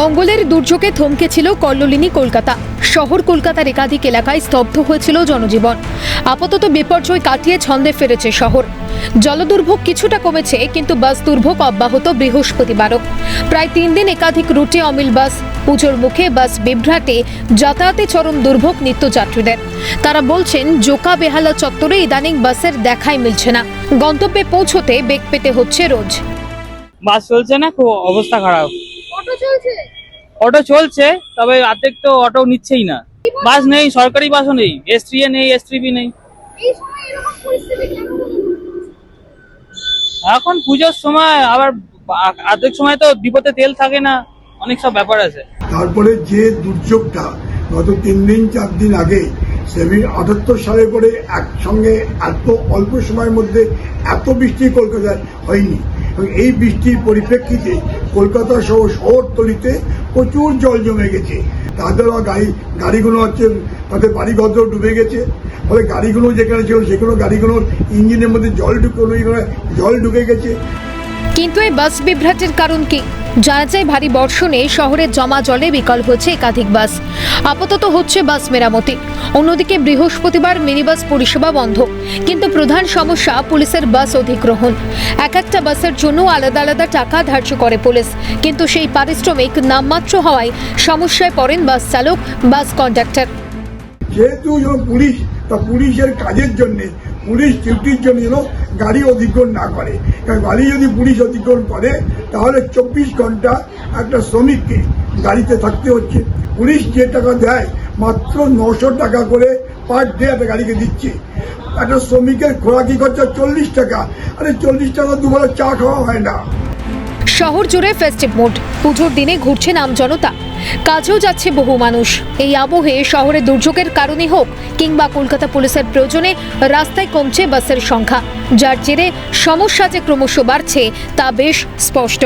মঙ্গলের দুর্যোগে থমকেছিল কল্লোলিনী কলকাতা। শহর কলকাতার একাধিক এলাকায় স্তব্ধ হয়েছিল জনজীবন। আপাতত বিপর্যয় কাটিয়ে ছন্দে ফিরেছে শহর। জলদুর্ভোগ কিছুটা কমেছে, কিন্তু বাস দুর্ভোগ অব্যাহত বৃহস্পতিবারও। প্রায় তিন দিন একাধিক রুটে অমিল বাস, পুজোর মুখে বাস বিভ্রাটে, যাতায়াতে চরম দুর্ভোগ নিত্যযাত্রীদের। তারা বলছেন, জোকা বেহালা চত্বরে ইদানিং বাসের দেখাই মিলছে না। গন্তব্যে পৌঁছতে বেগ পেতে হচ্ছে রোজ। বাস চলছে না? খুব অবস্থা খারাপ। অটো চলছে? তবে অর্ধেক তো অটো নিচ্ছেই না। বাস নেই সরকারি বাসও নেই এস থ্রি এ নেই এস থ্রি বি নেই। এই সময় এরকম পরিস্থিতি কেন হলো? এখন পুজোর সময় আবার অর্ধেক সময় তো ডিপোতে তেল থাকে না অনেক সব ব্যাপার আছে। তারপরে যে দুর্যোগটা গত তিন দিন চার দিন আগে সেভেন আটাত্তর সালে করে একসঙ্গে এত অল্প সময়ের মধ্যে এত বৃষ্টি কলকাতায় হয়নি। এবং এই বৃষ্টির পরিপ্রেক্ষিতে কলকাতা সহ শহরতলিতে প্রচুর জল জমে গেছে। তাদের গাড়ি, গাড়িগুলো হচ্ছে, তাদের বাড়িঘর ডুবে গেছে। ফলে গাড়িগুলো যেখানে ছিল সেখানে গাড়িগুলোর ইঞ্জিনের মধ্যে জল ঢুকে জল ঢুকে গেছে। কিন্তু এই বাস বিভ্রাটের কারণ কি? জানা যায়, ভারী বর্ষণে শহরের জমা জলে বিকল হয়েছে একাধিক বাস। আপাতত হচ্ছে বাস মেরামতি। অন্যদিকে বৃহস্পতিবার মিনিবাস পরিষেবা বন্ধ। কিন্তু প্রধান সমস্যা, পুলিশের বাস অধিগ্রহণ। এক একটা বাসের জন্য আলাদা আলাদা টাকা ধার্য করে পুলিশ। কিন্তু সেই পারিশ্রমিক নামমাত্র হওয়ায় সমস্যায় পড়েন বাস চালক, বাস কন্ডাক্টর। যেহেতু পুলিশ তা পুলিশের কাজের জন্য, পুলিশ ডিউটির জন্য যেন গাড়ি অধিগ্রহণ না করে। কারণ গাড়ি যদি পুলিশ অধিগ্রহণ করে, তাহলে চব্বিশ ঘণ্টা একটা শ্রমিককে গাড়িতে থাকতে হচ্ছে। পুলিশ যে টাকা দেয়, মাত্র নশো টাকা করে পার ডে একটা গাড়িকে দিচ্ছে। একটা শ্রমিকের খোরাকি খরচা চল্লিশ টাকা। আরে চল্লিশ টাকা দুবেলা চা খাওয়া হয় না। শহর জুড়ে ফেস্টিভ মুড পুজোর দিনে ঘুরছে নাম জনতা। কাজেও যাচ্ছে বহু মানুষ। এই আবহে শহরে দুর্যোগের কারণে হোক কিংবা কলকাতা পুলিশের প্রয়োজনে রাস্তায় কমছে বাসের সংখ্যা, যার জেরে সমস্যা যে ক্রমশ বাড়ছে তা বেশ স্পষ্ট।